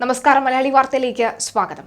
നമസ്കാരം മലയാളി വാർത്തയിലേക്ക് സ്വാഗതം.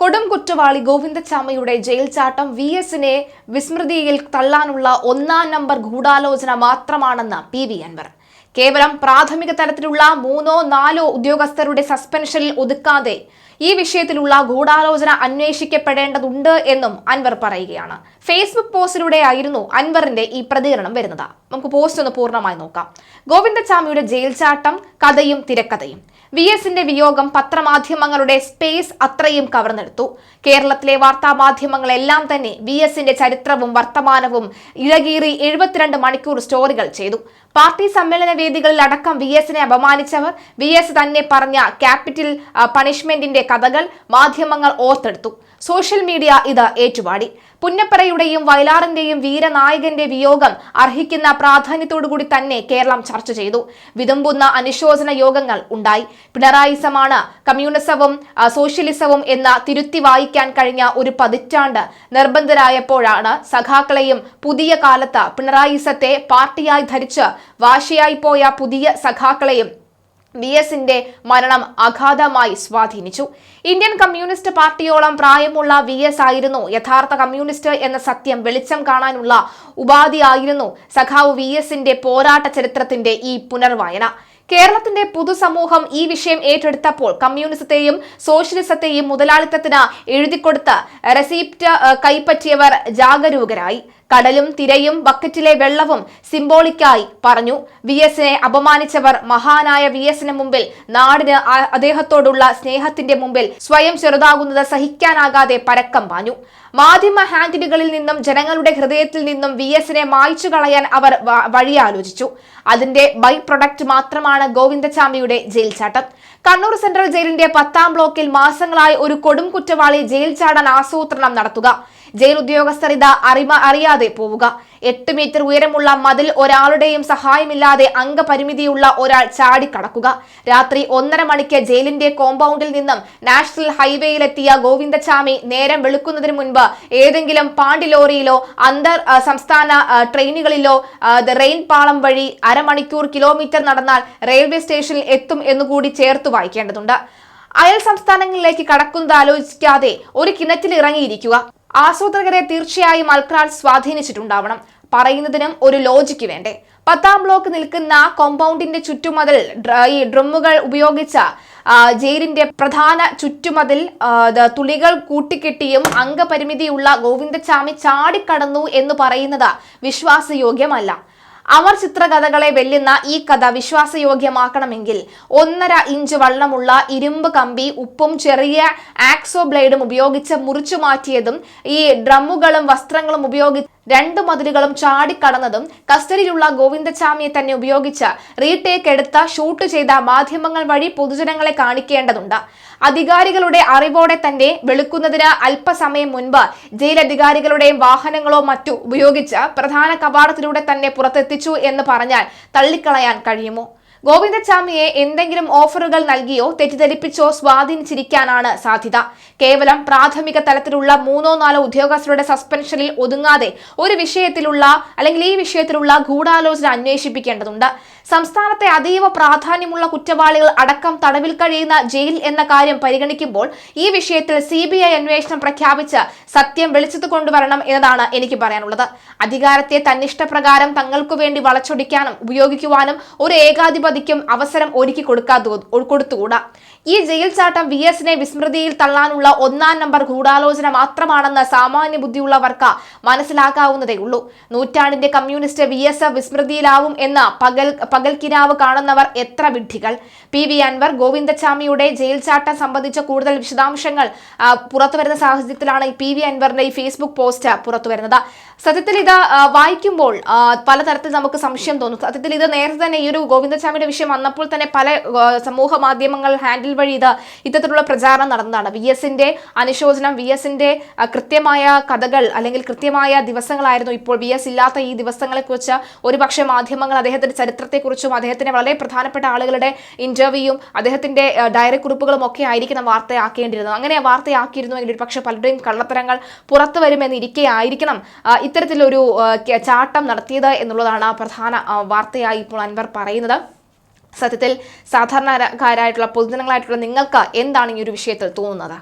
കൊടും കുറ്റവാളി ഗോവിന്ദച്ചാമയുടെ ജയിൽ ചാട്ടം വി എസിനെ വിസ്മൃതിയിൽ തള്ളാനുള്ള ഒന്നാം നമ്പർ ഗൂഢാലോചന മാത്രമാണെന്ന് പി വി അൻവർ. കേവലം പ്രാഥമിക തലത്തിലുള്ള മൂന്നോ നാലോ ഉദ്യോഗസ്ഥരുടെ സസ്പെൻഷനിൽ ഒതുക്കാതെ ഈ വിഷയത്തിലുള്ള ഗൂഢാലോചന അന്വേഷിക്കപ്പെടേണ്ടതുണ്ട് എന്നും അൻവർ പറയുകയാണ്. ഫേസ്ബുക്ക് പോസ്റ്റിലൂടെയായിരുന്നു അൻവറിന്റെ ഈ പ്രതികരണം വരുന്നത്. നമുക്ക് പോസ്റ്റ് ഒന്ന് പൂർണമായി നോക്കാം. ഗോവിന്ദസ്വാമിയുടെ ജയിൽ ചാട്ടം കഥയും തിരക്കഥയും. വി എസിന്റെ വിയോഗം പത്രമാധ്യമങ്ങളുടെ സ്പേസ് അത്രയും കവർന്നെടുത്തു. കേരളത്തിലെ വാർത്താമാധ്യമങ്ങളെല്ലാം തന്നെ വി എസിന്റെ ചരിത്രവും വർത്തമാനവും ഇഴകീറി എഴുപത്തിരണ്ട് മണിക്കൂർ സ്റ്റോറികൾ ചെയ്തു. പാർട്ടി സമ്മേളന വേദികളിൽ അടക്കം വി എസിനെ അപമാനിച്ചവർ വി എസ് തന്നെ പറഞ്ഞ ക്യാപിറ്റൽ പണിഷ്മെന്റിന്റെ കഥകൾ മാധ്യമങ്ങൾ ഓർത്തെടുത്തു. സോഷ്യൽ മീഡിയ ഇത് ഏറ്റുപാടി പുന്നപ്പറയുടെയും വയലാറിന്റെയും വീരനായകന്റെ വിയോഗം അർഹിക്കുന്ന പ്രാധാന്യത്തോടുകൂടി തന്നെ കേരളം ചർച്ച ചെയ്തു. വിതുമ്പുന്ന അനുശോചന യോഗങ്ങൾ ഉണ്ടായി. പിണറായിസമാണ് കമ്മ്യൂണിസവും സോഷ്യലിസവും എന്ന തിരുത്തി വായിക്കാൻ കഴിഞ്ഞ ഒരു പതിറ്റാണ്ട് നിർബന്ധരായപ്പോഴാണ് സഖാക്കളെയും പുതിയ കാലത്ത് പിണറായിസത്തെ പാർട്ടിയായി ധരിച്ച് വാശിയായി പോയ പുതിയ സഖാക്കളെയും വി എസിന്റെ മരണം അഗാധമായി സ്വാധീനിച്ചു. ഇന്ത്യൻ കമ്മ്യൂണിസ്റ്റ് പാർട്ടിയോളം പ്രായമുള്ള വി എസ് ആയിരുന്നു യഥാർത്ഥ കമ്മ്യൂണിസ്റ്റ് എന്ന സത്യം വെളിച്ചം കാണാനുള്ള ഉപാധിയായിരുന്നു സഖാവ് വി എസിന്റെ പോരാട്ട ചരിത്രത്തിന്റെ ഈ പുനർവായന. കേരളത്തിന്റെ പൊതുസമൂഹം ഈ വിഷയം ഏറ്റെടുത്തപ്പോൾ കമ്മ്യൂണിസത്തെയും സോഷ്യലിസത്തെയും മുതലാളിത്തത്തിന് എഴുതിക്കൊടുത്ത് റെസിപ്റ്റ് കൈപ്പറ്റിയവർ ജാഗരൂകരായി. കടലും തിരയും ബക്കറ്റിലെ വെള്ളവും സിംബോളിക്കായി പറഞ്ഞു. വി എസിനെ അപമാനിച്ചവർ മഹാനായ വി എസിന് മുമ്പിൽ നാടിന് അദ്ദേഹത്തോടുള്ള സ്നേഹത്തിന്റെ മുമ്പിൽ സ്വയം ചെറുതാകുന്നത് സഹിക്കാനാകാതെ പരക്കം പാഞ്ഞു. മാധ്യമ ഹാൻഡിലുകളിൽ നിന്നും ജനങ്ങളുടെ ഹൃദയത്തിൽ നിന്നും വി എസിനെ മായ്ച്ചു കളയാൻ അവർ വഴിയാലോചിച്ചു. അതിന്റെ ബൈ പ്രൊഡക്റ്റ് മാത്രമാണ് ഗോവിന്ദചാമിയുടെ ജയിൽ ചാട്ടം കണ്ണൂർ സെൻട്രൽ ജയിലിന്റെ പത്താം ബ്ലോക്കിൽ മാസങ്ങളായി ഒരു കൊടും കുറ്റവാളി ജയിൽ ചാടാൻ ആസൂത്രണം നടത്തുക. ജയിൽ ഉദ്യോഗസ്ഥർ ഇത് അറിയാതെ പോവുക. എട്ട് മീറ്റർ ഉയരമുള്ള മതിൽ ഒരാളുടെയും സഹായമില്ലാതെ അംഗപരിമിതിയുള്ള ഒരാൾ ചാടിക്കടക്കുക. രാത്രി ഒന്നര മണിക്ക് ജയിലിന്റെ കോമ്പൗണ്ടിൽ നിന്നും നാഷണൽ ഹൈവേയിലെത്തിയ ഗോവിന്ദചാമി നേരം വെളുക്കുന്നതിന് മുൻപ് ഏതെങ്കിലും പാണ്ടിലോറിയിലോ അന്തർ സംസ്ഥാന ട്രെയിനുകളിലോ റെയിൻ പാളം വഴി അരമണിക്കൂർ കിലോമീറ്റർ നടന്നാൽ റെയിൽവേ സ്റ്റേഷനിൽ എത്തും എന്നുകൂടി ചേർത്ത് വായിക്കേണ്ടതുണ്ട്. അയൽ സംസ്ഥാനങ്ങളിലേക്ക് കടക്കുന്നത് ആലോചിക്കാതെ ഒരു കിണറ്റിൽ ഇറങ്ങിയിരിക്കുക ആസൂത്രകരെ തീർച്ചയായും അൽക്രാൾ സ്വാധീനിച്ചിട്ടുണ്ടാവണം. പറയുന്നതിനും ഒരു ലോജിക്ക് വേണ്ടേ? പത്താം ബ്ലോക്ക് നിൽക്കുന്ന കോമ്പൗണ്ടിന്റെ ചുറ്റുമതിൽ ഈ ഡ്രമ്മുകൾ ഉപയോഗിച്ച ജയിലിന്റെ പ്രധാന ചുറ്റുമതിൽ തുളികൾ കൂട്ടിക്കെട്ടിയും അംഗപരിമിതിയുള്ള ഗോവിന്ദച്ചാമി ചാടിക്കടന്നു എന്ന് പറയുന്നത് വിശ്വാസയോഗ്യമല്ല. അമർ ചിത്രകഥകളെ വെല്ലുന്ന ഈ കഥ വിശ്വാസയോഗ്യമാക്കണമെങ്കിൽ ഒന്നര ഇഞ്ച് വള്ളമുള്ള ഇരുമ്പ് കമ്പി ഉപ്പും ചെറിയ ആക്സോ ബ്ലേഡും ഉപയോഗിച്ച് മുറിച്ചു മാറ്റിയതും ഈ ഡ്രമ്മുകളും വസ്ത്രങ്ങളും ഉപയോഗിച്ച് രണ്ട് മതിലുകളും ചാടിക്കടന്നതും കസ്റ്റഡിയിലുള്ള ഗോവിന്ദസ്വാമിയെ തന്നെ ഉപയോഗിച്ച് റീടേക്ക് എടുത്ത ഷൂട്ട് ചെയ്ത മാധ്യമങ്ങൾ വഴി പൊതുജനങ്ങളെ കാണിക്കേണ്ടതുണ്ട്. അധികാരികളുടെ അറിവോടെ തന്നെ വെളുക്കുന്നതിന് അല്പസമയം മുൻപ് ജയിൽ അധികാരികളുടെയും വാഹനങ്ങളോ മറ്റു ഉപയോഗിച്ച് പ്രധാന കവാടത്തിലൂടെ തന്നെ പുറത്തെത്തിച്ചു എന്ന് പറഞ്ഞാൽ തള്ളിക്കളയാൻ കഴിയുമോ? ഗോവിന്ദസ്വാമിയെ എന്തെങ്കിലും ഓഫറുകൾ നൽകിയോ തെറ്റിദ്ധരിപ്പിച്ചോ സ്വാധീനിച്ചിരിക്കാനാണ് സാധ്യത. കേവലം പ്രാഥമിക തലത്തിലുള്ള മൂന്നോ നാലോ ഉദ്യോഗസ്ഥരുടെ സസ്പെൻഷനിൽ ഒതുങ്ങാതെ ഒരു വിഷയത്തിലുള്ള അല്ലെങ്കിൽ ഈ വിഷയത്തിലുള്ള ഗൂഢാലോചന അന്വേഷിപ്പിക്കേണ്ടതുണ്ട്. സംസ്ഥാനത്തെ അതീവ പ്രാധാന്യമുള്ള കുറ്റവാളികൾ അടക്കം തടവിൽ കഴിയുന്ന ജയിൽ എന്ന കാര്യം പരിഗണിക്കുമ്പോൾ ഈ വിഷയത്തിൽ സി ബി ഐ അന്വേഷണം പ്രഖ്യാപിച്ച് സത്യം വെളിച്ചത്ത് കൊണ്ടുവരണം എന്നതാണ് എനിക്ക് പറയാനുള്ളത്. അധികാരത്തെ തന്നിഷ്ടപ്രകാരം തങ്ങൾക്കു വേണ്ടി വളച്ചൊടിക്കാനും ഉപയോഗിക്കുവാനും ഒരു ഏകാധിപതിക്കും അവസരം ഒരുക്കി കൊടുക്കാതെ കൊടുത്തുകൂടാ. ഈ ജയിൽ ചാട്ടം വി എസിനെ വിസ്മൃതിയിൽ തള്ളാനുള്ള ഒന്നാം നമ്പർ ഗൂഢാലോചന മാത്രമാണെന്ന് സാമാന്യ ബുദ്ധിയുള്ളവർക്ക് മനസ്സിലാക്കാവുന്നതേ ഉള്ളൂ നൂറ്റാണ്ടിന്റെ കമ്മ്യൂണിസ്റ്റ് വി എസ് വിസ്മൃതിയിലാവും എന്ന് പകൽ പകൽക്കിനാവ് കാണുന്നവർ എത്ര വിഡ്ഢികൾ. പി വി അൻവർ ഗോവിന്ദച്ചാമിയുടെ ജയിൽ ചാട്ടം സംബന്ധിച്ച കൂടുതൽ വിശദാംശങ്ങൾ പുറത്തുവരുന്ന പുറത്തു വരുന്ന സാഹചര്യത്തിലാണ് പി വി അൻവറിന്റെ ഈ ഫേസ്ബുക്ക് പോസ്റ്റ് പുറത്തു വരുന്നത് സത്യത്തിൽ ഇത് വായിക്കുമ്പോൾ പലതരത്തിൽ നമുക്ക് സംശയം തോന്നും. സത്യത്തിൽ ഇത് നേരത്തെ തന്നെ ഈ ഒരു ഗോവിന്ദസ്വാമിയുടെ വിഷയം വന്നപ്പോൾ തന്നെ പല സമൂഹ മാധ്യമങ്ങൾ ഹാൻഡിൽ വഴി ഇത് ഇത്തരത്തിലുള്ള പ്രചാരണം നടന്നതാണ്. വി എസിന്റെ അനുശോചനം വി എസിന്റെ കൃത്യമായ കഥകൾ അല്ലെങ്കിൽ കൃത്യമായ ദിവസങ്ങളായിരുന്നു ഇപ്പോൾ വി എസ് ഇല്ലാത്ത ഈ ദിവസങ്ങളെക്കുറിച്ച് ഒരുപക്ഷെ മാധ്യമങ്ങൾ അദ്ദേഹത്തിന്റെ ചരിത്രത്തെക്കുറിച്ചും അദ്ദേഹത്തിന്റെ വളരെ പ്രധാനപ്പെട്ട ആളുകളുടെ ഇന്റർവ്യൂയും അദ്ദേഹത്തിന്റെ ഡയറി കുറിപ്പുകളും ഒക്കെ ആയിരിക്കണം വാർത്തയാക്കേണ്ടിയിരുന്നത് അങ്ങനെ വാർത്തയാക്കിയിരുന്നുവെങ്കിൽ ഒരുപക്ഷെ പലരുടെയും കള്ളത്തരങ്ങൾ പുറത്തു വരുമെന്നിരിക്കെ ആയിരിക്കണം ഇത്തരത്തിലൊരു ചാട്ടം നടത്തിയത് എന്നുള്ളതാണ് പ്രധാന വാർത്തയായി ഇപ്പോൾ അൻവർ പറയുന്നത്. സത്യത്തിൽ സാധാരണക്കാരായിട്ടുള്ള പൊതുജനങ്ങളായിട്ടുള്ള നിങ്ങൾക്ക് എന്താണ് ഈ ഒരു വിഷയത്തിൽ തോന്നുന്നത്?